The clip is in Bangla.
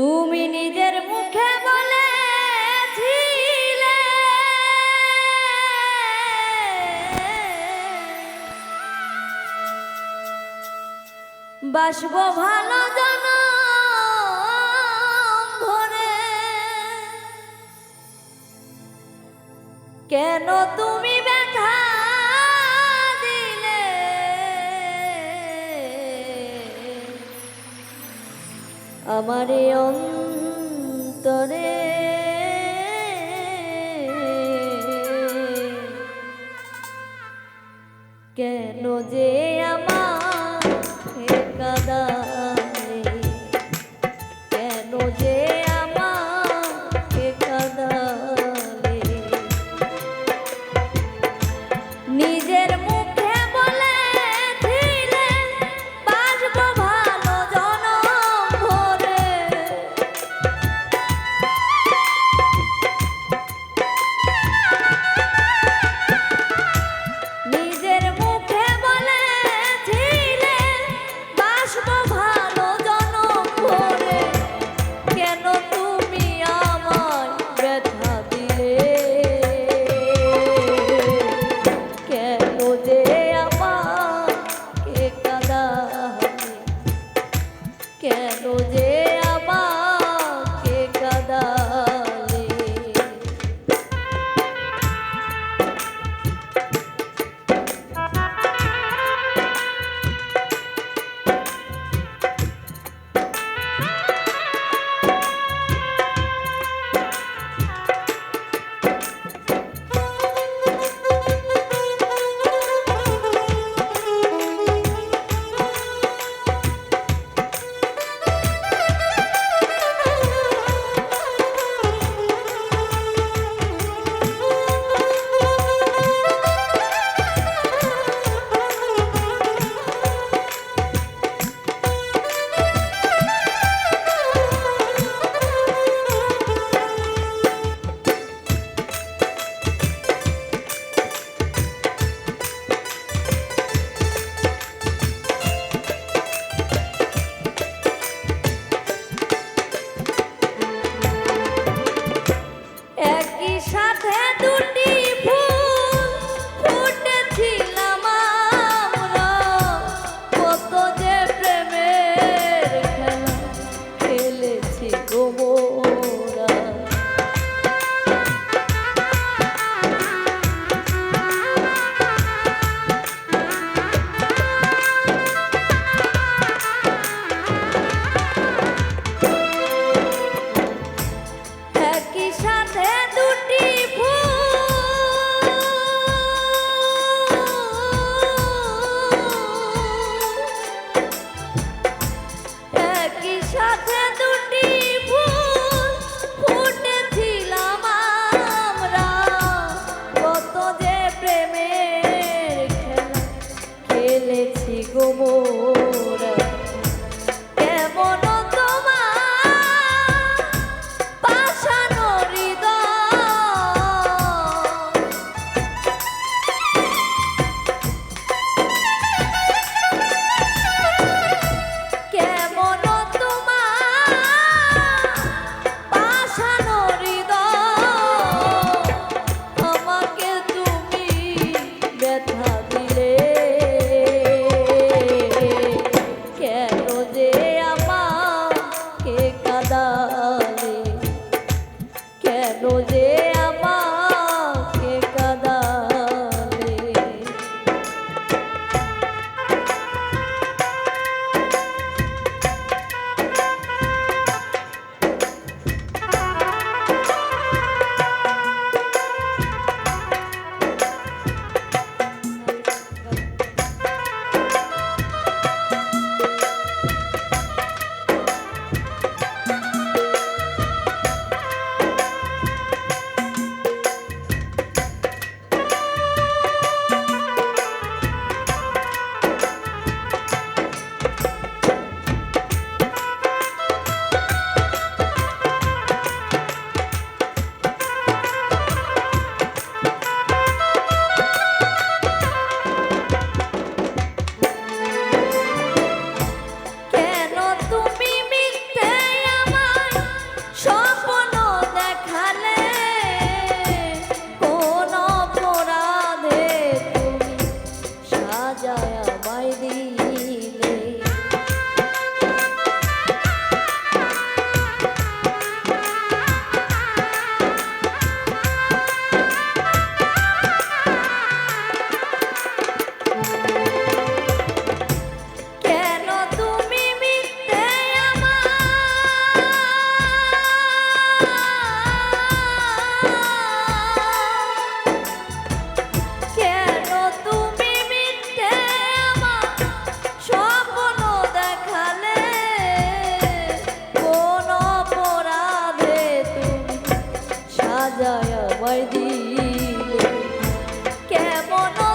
তুমি নিজের মুখে বলেছিলে। বাসব ভালো জন ভরে কেন তুমি ব্যথা আমার অন্তরে। কেন যে আমার কাদা No, they. সাজায় আমার কেমন